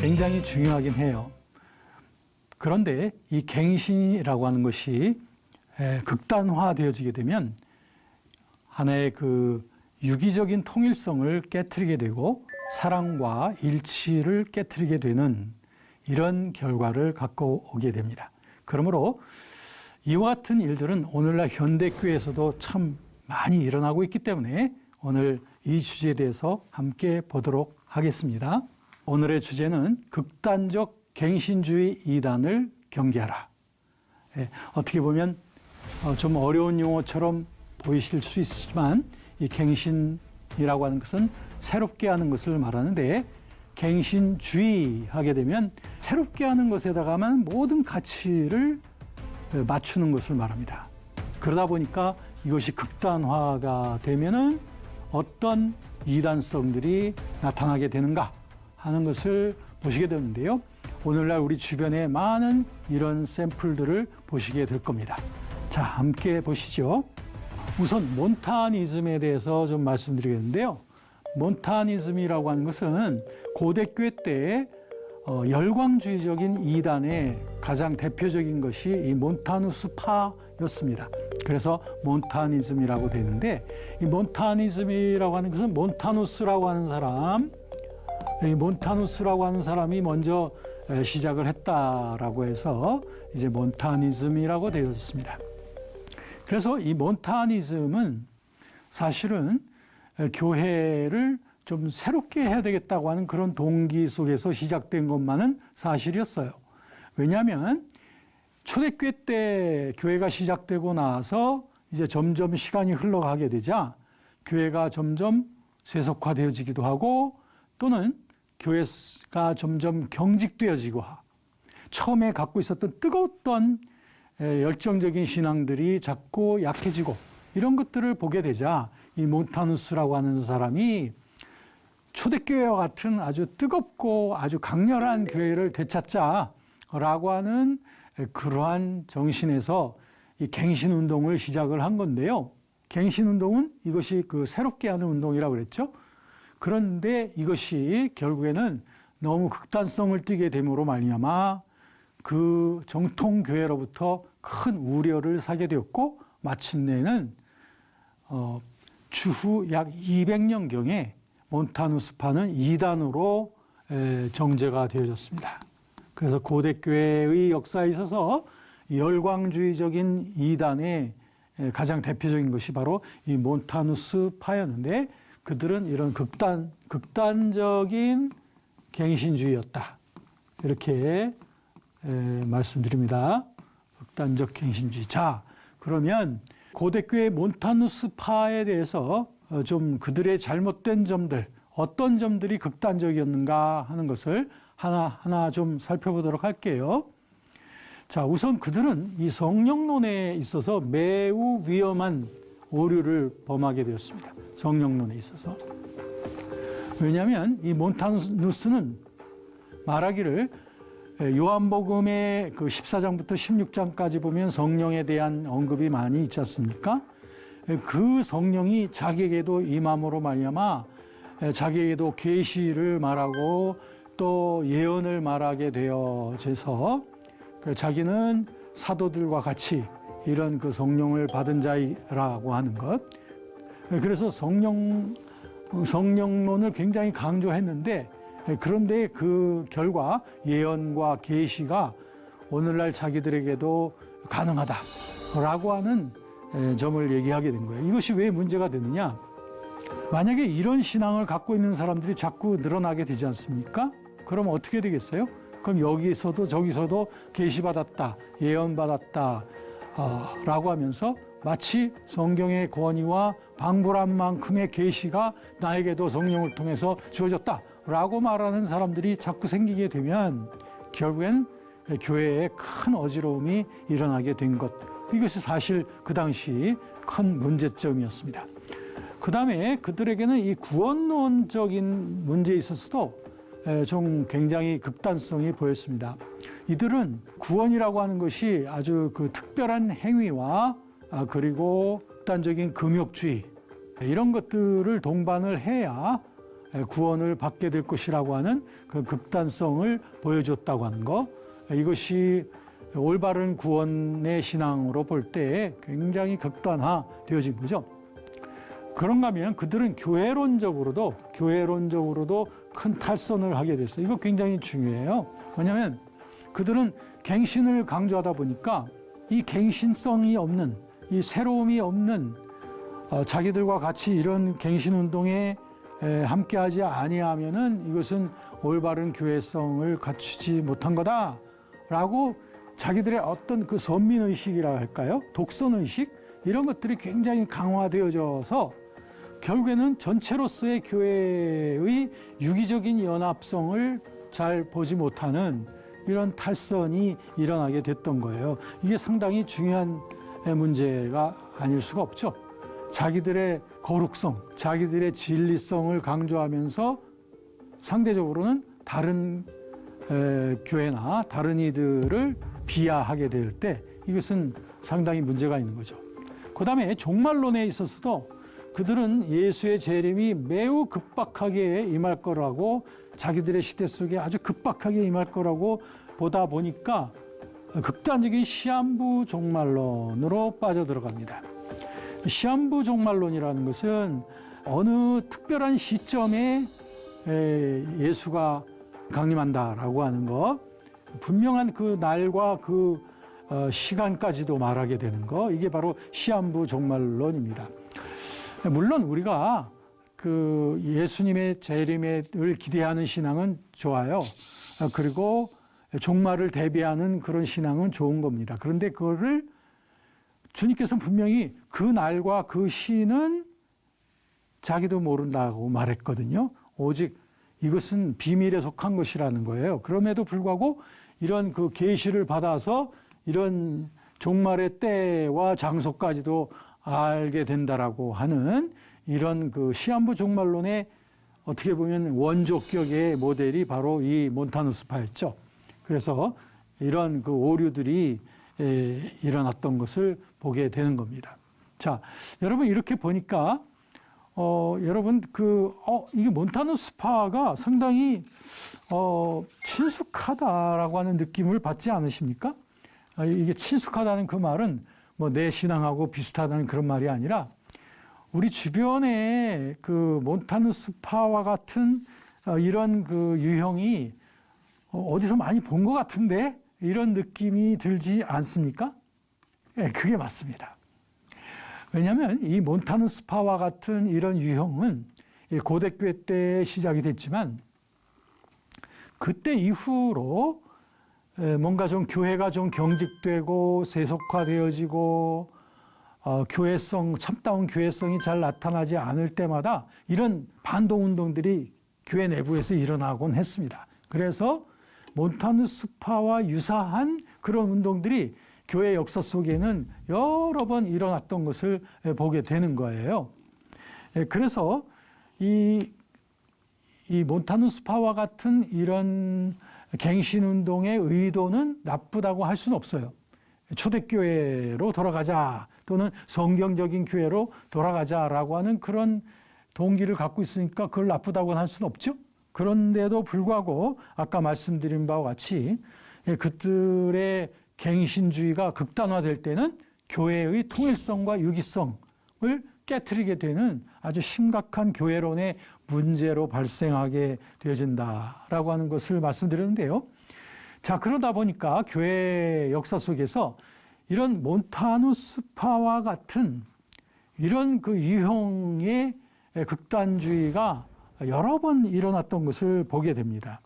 굉장히 중요하긴 해요. 그런데 이 갱신이라고 하는 것이 에, 극단화되어지게 되면 하나의 그 유기적인 통일성을 깨뜨리게 되고 사랑과 일치를 깨뜨리게 되는 이런 결과를 갖고 오게 됩니다. 그러므로 이와 같은 일들은 오늘날 현대교회에서도 참 많이 일어나고 있기 때문에 오늘 이 주제에 대해서 함께 보도록 하겠습니다. 오늘의 주제는 극단적 갱신주의 이단을 경계하라. 예, 어떻게 보면 어, 좀 어려운 용어처럼 보이실 수 있지만 이 갱신이라고 하는 것은 새롭게 하는 것을 말하는데 갱신주의 하게 되면 새롭게 하는 것에다가만 모든 가치를 맞추는 것을 말합니다. 그러다 보니까 이것이 극단화가 되면은 어떤 이단성들이 나타나게 되는가 하는 것을 보시게 되는데요. 오늘날 우리 주변에 많은 이런 샘플들을 보시게 될 겁니다. 자, 함께 보시죠. 우선 몬타니즘에 대해서 좀 말씀드리겠는데요. 몬타니즘이라고 하는 것은 고대 교회 때 어, 열광주의적인 이단의 가장 대표적인 것이 이 몬타누스파였습니다. 그래서 몬타니즘이라고 되는데 이 몬타니즘이라고 하는 것은 몬타누스라고 하는 사람, 이 몬타누스라고 하는 사람이 먼저 에, 시작을 했다라고 해서 이제 몬타니즘이라고 되어졌습니다. 그래서 이 몬타니즘은 사실은 에, 교회를 좀 새롭게 해야 되겠다고 하는 그런 동기 속에서 시작된 것만은 사실이었어요. 왜냐하면 초대교회 때 교회가 시작되고 나서 이제 점점 시간이 흘러가게 되자 교회가 점점 세속화되어지기도 하고 또는 교회가 점점 경직되어지고 처음에 갖고 있었던 뜨거웠던 에, 열정적인 신앙들이 자꾸 약해지고 이런 것들을 보게 되자 이 몬타누스라고 하는 사람이 초대교회와 같은 아주 뜨겁고 아주 강렬한 교회를 되찾자라고 하는 그러한 정신에서 이 갱신 운동을 시작을 한 건데요. 갱신 운동은 이것이 그 새롭게 하는 운동이라고 그랬죠. 그런데 이것이 결국에는 너무 극단성을 띠게 됨으로 말미암아 그 정통 교회로부터 큰 우려를 사게 되었고 마침내는 어, 주후 약 200년 경에 몬타누스파는 이단으로 에, 정제가 되어졌습니다. 그래서 고대 교회의 역사에 있어서 열광주의적인 이단의 에, 가장 대표적인 것이 바로 이 몬타누스파였는데 그들은 이런 극단 극단적인 갱신주의였다. 이렇게 에, 말씀드립니다. 극단적 갱신주의. 자, 그러면 고대교회 몬타누스파에 대해서 어, 좀 그들의 잘못된 점들, 어떤 점들이 극단적이었는가 하는 것을 하나하나 좀 살펴보도록 할게요. 자, 우선 그들은 이 성령론에 있어서 매우 위험한 오류를 범하게 되었습니다. 성령론에 있어서. 왜냐하면 이 몬타누스는 말하기를 요한복음의 그 14장부터 16장까지 보면 성령에 대한 언급이 많이 있지 않습니까? 그 성령이 자기에게도 임함으로 말미암아 자기에게도 계시를 말하고 또 예언을 말하게 되어져서 그 자기는 사도들과 같이 이런 그 성령을 받은 자라고 하는 것. 그래서 성령 성령론을 굉장히 강조했는데 그런데 그 결과 예언과 계시가 오늘날 자기들에게도 가능하다라고 하는 점을 얘기하게 된 거예요. 이것이 왜 문제가 되느냐? 만약에 이런 신앙을 갖고 있는 사람들이 자꾸 늘어나게 되지 않습니까? 그럼 어떻게 되겠어요? 그럼 여기서도 저기서도 계시 받았다, 예언 받았다, 어, 라고 하면서 마치 성경의 권위와 방불한 만큼의 계시가 나에게도 성령을 통해서 주어졌다. 라고 말하는 사람들이 자꾸 생기게 되면 결국엔 교회에 큰 어지러움이 일어나게 된 것. 이것이 사실 그 당시 큰 문제점이었습니다. 그 다음에 그들에게는 이 구원론적인 문제에 있어서도 좀 굉장히 극단성이 보였습니다. 이들은 구원이라고 하는 것이 아주 그 특별한 행위와 아, 그리고 극단적인 금욕주의 이런 것들을 동반을 해야 구원을 받게 될 것이라고 하는 그 극단성을 보여줬다고 하는 거 이것이 올바른 구원의 신앙으로 볼 때 굉장히 극단화 되어진 거죠. 그런가 하면 그들은 교회론적으로도 교회론적으로도 큰 탈선을 하게 됐어요. 이거 굉장히 중요해요. 왜냐하면 그들은 갱신을 강조하다 보니까 이 갱신성이 없는 이 새로움이 없는 어, 자기들과 같이 이런 갱신 운동에 에, 함께하지 아니하면은 이것은 올바른 교회성을 갖추지 못한 거다라고 자기들의 어떤 그 선민 의식이라 할까요? 독선 의식 이런 것들이 굉장히 강화되어져서 결국에는 전체로서의 교회의 유기적인 연합성을 잘 보지 못하는 이런 탈선이 일어나게 됐던 거예요. 이게 상당히 중요한 문제가 아닐 수가 없죠. 자기들의 거룩성, 자기들의 진리성을 강조하면서 상대적으로는 다른 에, 교회나 다른 이들을 비하하게 될 때 이것은 상당히 문제가 있는 거죠. 그 다음에 종말론에 있어서도 그들은 예수의 재림이 매우 급박하게 임할 거라고 자기들의 시대 속에 아주 급박하게 임할 거라고 보다 보니까 극단적인 시한부 종말론으로 빠져들어갑니다. 시한부 종말론이라는 것은 어느 특별한 시점에 에, 예수가 강림한다라고 하는 것, 분명한 그 날과 그 어, 시간까지도 말하게 되는 거, 이게 바로 시한부 종말론입니다. 물론 우리가 그 예수님의 재림을 기대하는 신앙은 좋아요. 어, 그리고 종말을 대비하는 그런 신앙은 좋은 겁니다. 그런데 그거를 주님께서 분명히 그 날과 그 시는 자기도 모른다고 말했거든요. 오직 이것은 비밀에 속한 것이라는 거예요. 그럼에도 불구하고 이런 그 계시를 받아서 이런 종말의 때와 장소까지도 알게 된다라고 하는 이런 그 시한부 종말론의 어떻게 보면 원조격의 모델이 바로 이 몬타누스파였죠. 그래서 이런 그 오류들이 에, 일어났던 것을 보게 되는 겁니다. 자, 여러분 이렇게 보니까 어, 여러분 그 어, 이게 몬타누스파가 상당히 어, 친숙하다라고 하는 느낌을 받지 않으십니까? 아, 이게 친숙하다는 그 말은 뭐 내 신앙하고 비슷하다는 그런 말이 아니라 우리 주변에 그 몬타누 스파와 같은 어, 이런 그 유형이 어, 어디서 많이 본 것 같은데 이런 느낌이 들지 않습니까? 예, 그게 맞습니다. 왜냐하면 이 몬타누 스파와 같은 이런 유형은 고대교회 때 시작이 됐지만 그때 이후로 뭔가 좀 교회가 좀 경직되고 세속화되어지고 어, 교회성 참다운 교회성이 잘 나타나지 않을 때마다 이런 반동 운동들이 교회 내부에서 일어나곤 했습니다. 그래서 몬타누 스파와 유사한 그런 운동들이 교회 역사 속에는 여러 번 일어났던 것을 보게 되는 거예요. 그래서 이, 이 몬타누 스파와 같은 이런 갱신 운동의 의도는 나쁘다고 할 수는 없어요. 초대교회로 돌아가자 또는 성경적인 교회로 돌아가자라고 하는 그런 동기를 갖고 있으니까 그걸 나쁘다고 할 수는 없죠. 그런데도 불구하고 아까 말씀드린 바와 같이 그들의 갱신주의가 극단화될 때는 교회의 통일성과 유기성을 깨뜨리게 되는 아주 심각한 교회론의 문제로 발생하게 되어진다라고 하는 것을 말씀드렸는데요. 자, 그러다 보니까 교회 역사 속에서 이런 몬타누 스파와 같은 이런 그 유형의 극단주의가 여러 번 일어났던 것을 보게 됩니다.